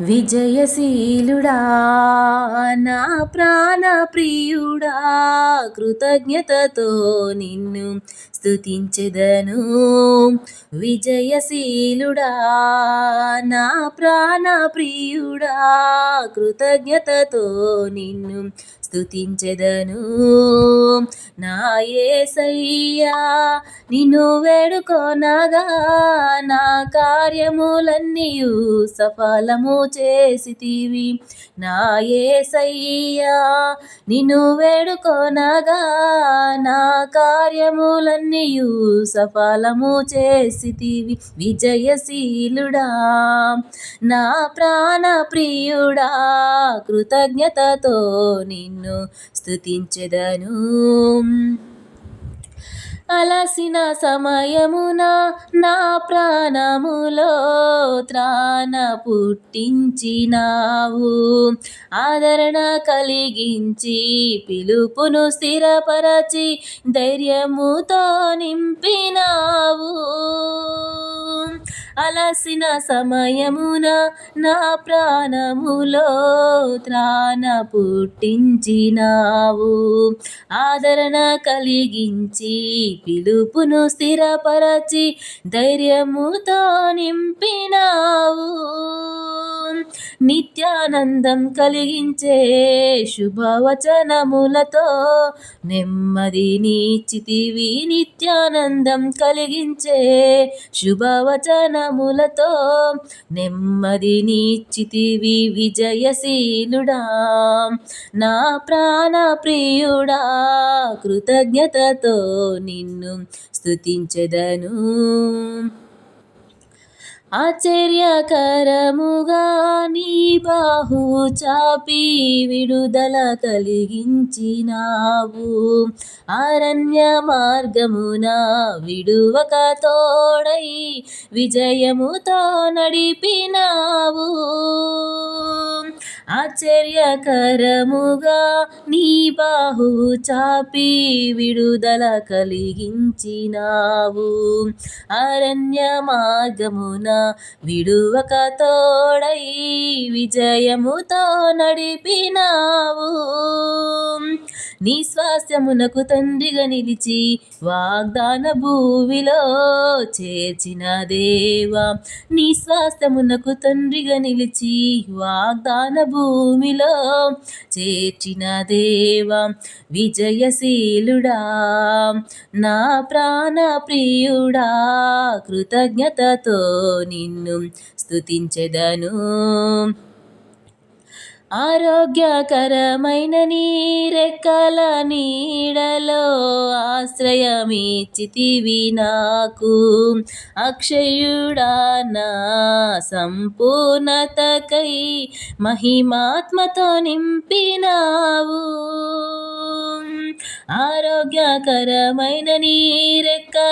విజయశీలుడా నా ప్రాణ ప్రియుడా కృతజ్ఞతతో నిన్ను స్తుతించెదను. విజయశీలుడా నా ప్రాణ ప్రియుడా కృతజ్ఞతతో నిన్ను స్తుతించెదను. నా ఏసయ్యా నిన్ను వేడుకొనగా నా కార్యములన్నీ సఫలము చేసితివి. నా ఏసయ్యా నిన్ను వేడుకొనగా నా కార్యములన్నీయు సఫలము చేసితివి విజయశీలుడా. నా ప్రాణ ప్రియుడా కృతజ్ఞతతో నిన్ను స్తుతించెదను. అలసిన సమయమున నా ప్రాణములో త్రాణ పుట్టించినావు. ఆదరణ కలిగించి పిలుపును స్థిరపరచి ధైర్యముతో నింపి అలసిన సమయమున నా ప్రాణములో త్రాణ పుట్టించినావు. ఆదరణ కలిగించి పిలుపును స్థిరపరచి ధైర్యముతో నింపినావు. నిత్యానందం కలిగించే శుభవచనములతో నెమ్మది నీచితివి నిత్యానందం కలిగించే వచనములతో నెమ్మది నీచితివి విజయశీలుడా. నా ప్రాణ ప్రియుడా కృతజ్ఞతతో నిన్ను స్తుతించెదను. ఆశ్చర్యకరముగా నీ బాహు చాపి విడుదల కలిగించినావు. అరణ్య మార్గమున విడువక తోడై విజయముతో నడిపినావు. ఆశ్చర్యకరముగా నీ బాహు చాపి విడుదల కలిగించినావు. అరణ్య మార్గమున విడువక తోడై విజయముతో నడిపినావు. నీ స్వాస్థ్యమునకు తండ్రిగా నిలిచి వాగ్దాన భూమిలో చేర్చిన దేవా నీ స్వాస్థ్యమునకు తండ్రిగా నిలిచి వాగ్దాన భూమిలో చేర్చిన దేవా విజయశీలుడా నా ప్రాణ ప్రియుడా కృతజ్ఞతతో నిన్ను స్తుతించెదను. ఆరోగ్యకరమైన నీరెక్కల నీడలో ఆశ్రయమిచ్చితివి నాకు. అక్షయుడా నా సంపూర్ణతకై మహిమాత్మతో నింపినావు. ఆరోగ్యకరమైన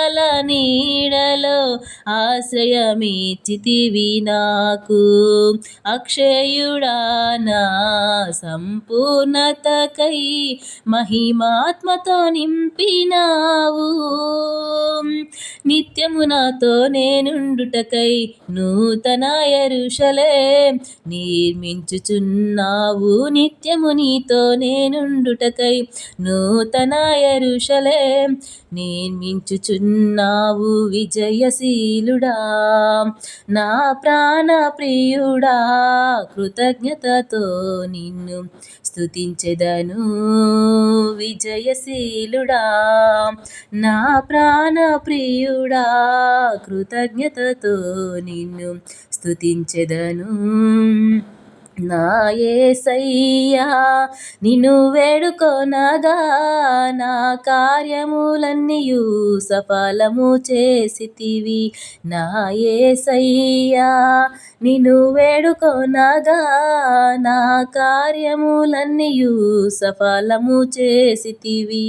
నీరెక్కల నీడలో ఆశ్రయమిచ్చితివి నాకు. అక్షయుడా నా సంపూర్ణతకై మహిమాత్మతో నింపినావు. నిత్యము నాతో నేనుండుటకై నూతన ఎరుషలే నిర్మించుచున్నావు. నిత్యము నీతో నేనుండుటకై నూతన ఎరుషలే నిర్మించుచున్నావు విజయశీలుడా నా ప్రాణ ప్రియుడా కృతజ్ఞతతో నిన్ను స్తుతించెదను విజయశీలుడా నా ప్రాణ ప్రియుడా కృతజ్ఞతతో నిన్ను స్తుతించెదను. నాయసయ్యా నిన్ను వేడుకొనగా నా కార్యములన్నీయు సఫలము చేసితివి. నాయసయ్యా నిన్ను వేడుకొనగా నా కార్యములన్నీయు సఫలము చేసితివి.